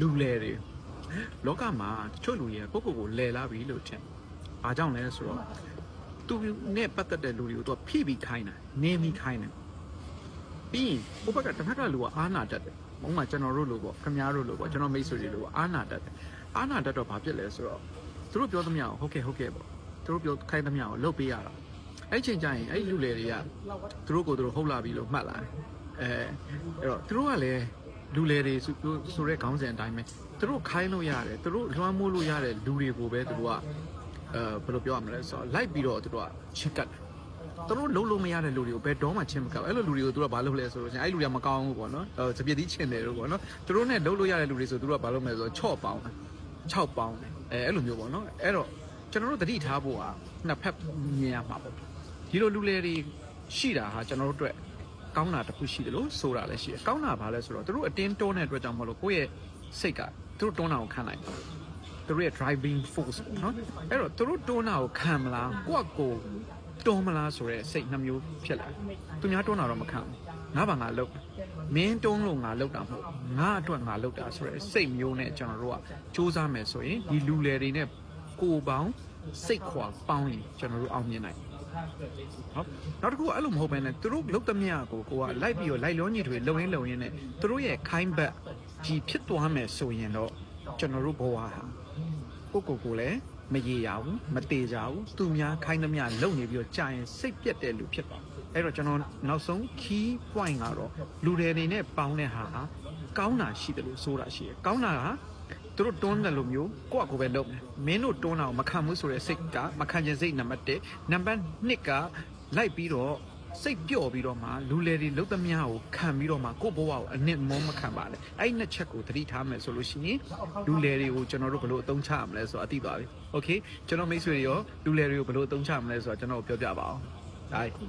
လူလဲတွေလောကမှာတချို့လူတွေကကိုယ့်ကိုယ်ကိုလဲလာပြီလို့ထင်အားကြောင့်လဲဆိုတော့သူနဲ့ပတ်သက်တဲ့လူတွေကိုသူကဖိပြီးခိုင်းတာနေပြီးခိုင်းတယ်ပြီးရင်ဟိုဘက်ကတစ်ဖက်ကလူကအာနာတတ်တယ်ဥပမာကျွန်တော်တို့လိုပေါ့ခင်ဗျားတို့လိုပေါ့ကျွန်တော်မိတ်ဆွေတွေလိုပေါ့အာနာတတ်တယ်အာနာတတ်တော့ဘာဖြစ်လဲဆိုတော့သူတို့ပြောသမျှကိုဟုတ်ကဲ့ဟုတ်ကဲ့ပေါ့သူတို့ပြောခိုင်းသမျှကိုလုပ်ပေးရတာအဲ့ချိန်ကျရင်အဲ့လူလေတွေကသူတို့ကိုယ်သူတို့ဟုတ်လာပြီလို့မှတ်လာတယ်အဲအဲ့တော့သူတို့ကလည်း လူလေတွေဆိုဆိုတဲ့ခေါင်းစဉ်အတိုင်းပဲသူတို့ခိုင်းလို့ရတယ်သူတို့လွှမ်းမိုးလို့ရတဲ့လူတွေကိုပဲသူတို့ကအဲဘယ်လိုပြောရမလဲဆိုတော့လိုက်ပြီးတော့သူတို့ကချစ်ကတ်တယ်သူတို့လုံးလုံးမရတဲ့လူတွေကိုဘယ်တော့မှချင်းမကောက်အဲ့လိုလူတွေကိုသူတို့ကဘာလုပ်လဲဆိုတော့အဲ့လူတွေကမကောင်းဘူးပေါ့နော်ဟိုစပြစ်သီးချင်တယ်လို့ပေါ့နော်သူတို့နဲ့လုံးလို့ရတဲ့လူတွေဆိုသူတို့ကဘာလုပ်မလဲဆိုတော့ချော့ပေါင်းတယ်6ပေါင်းတယ်အဲအဲ့လိုမျိုးပေါ့နော်အဲ့တော့ကျွန်တော်တို့သတိထားဖို့ကနှစ်ဖက်မြင်ရမှာပေါ့ဒီလိုလူလေတွေရှိတာဟာကျွန်တော်တို့အတွက် ကောင်းတာတစ်ခုရှိတယ်လို့ဆိုတာလည်းရှိတယ်ကောင်းတာဘာလဲဆိုတော့သူတို့အတင်းတွန်းတဲ့အတွက်ကြောင့်မလို့ကိုယ့်ရဲ့စိတ်ကသူတို့တွန်းတာကိုခံနိုင်တယ်သူတို့ရဲ့ driving force ပေါ့နော်အဲ့တော့သူတို့တွန်းတာကိုခံမလားကိုယ့်ကိုယ်တွန်းမလားဆိုတဲ့စိတ်နှမျိုးဖြစ်လာတယ်သူများတွန်းတာတော့မခံဘူးငါဘာငါလုပ်မင်းတွန်းလို့ငါလုပ်တာမဟုတ်ငါအတွက်ငါလုပ်တာဆိုတဲ့စိတ်မျိုးနဲ့ကျွန်တော်တို့ကစူးစမ်းမယ်ဆိုရင်ဒီလူလေတွေနဲ့ကိုယ်ပေါင်း စိတ်ခွာပေါင်းရင်ကျွန်တော်တို့အောင်မြင်နိုင်ဟုတ်နောက်တစ်ခုကအဲ့လိုမဟုတ်ဘဲနဲ့သူတို့လုတ်သမျှကိုကိုကလိုက်ပြီးတော့လိုက်လုံးကြီးတွေလုံရင်းလုံရင်းနဲ့သူတို့ရဲ့ခိုင်းဘက်ကြီးဖြစ်သွားမယ်ဆိုရင်တော့ကျွန်တော်တို့ဘဝဟာကိုကိုကိုလည်းမရေရဘူးမတေကြဘူးသူများခိုင်းသမျှလုံနေပြီးတော့ကြာရင်စိတ်ပြက်တဲ့လူဖြစ်သွားအဲ့တော့ကျွန်တော်နောက်ဆုံး key point ကတော့လူတွေနေနဲ့ပေါင်းတဲ့ဟာဟာကောင်းတာရှိတယ်လို့ဆိုတာရှိတယ်ကောင်းတာက သူတို့တွန်းတယ်လို့မျိုးကိုယ့်အကိုပဲလုပ်မယ်မင်းတို့တွန်းတာကိုမခံဘူးဆိုတဲ့စိတ်ကမခံခြင်းစိတ်နံပါတ်1နံပါတ်2ကလိုက်ပြီးတော့စိတ်ပျော့ပြီးတော့မှလူလေတွေလုတ်သမျှကိုခံပြီးတော့မှကိုယ့်ဘဝကိုအနစ်မောမခံပါနဲ့အဲ့ဒီနှစ်ချက်ကိုသတိထားမယ်ဆိုလို့ရှိရင်လူလေတွေကိုကျွန်တော်တို့ဘယ်လိုအသုံးချရမလဲဆိုတာအသိသွားပြီโอเคကျွန်တော်မိတ်ဆွေတွေရောလူလေတွေကိုဘယ်လိုအသုံးချရမလဲဆိုတာကျွန်တော်ပြောပြပါအောင်ဒါ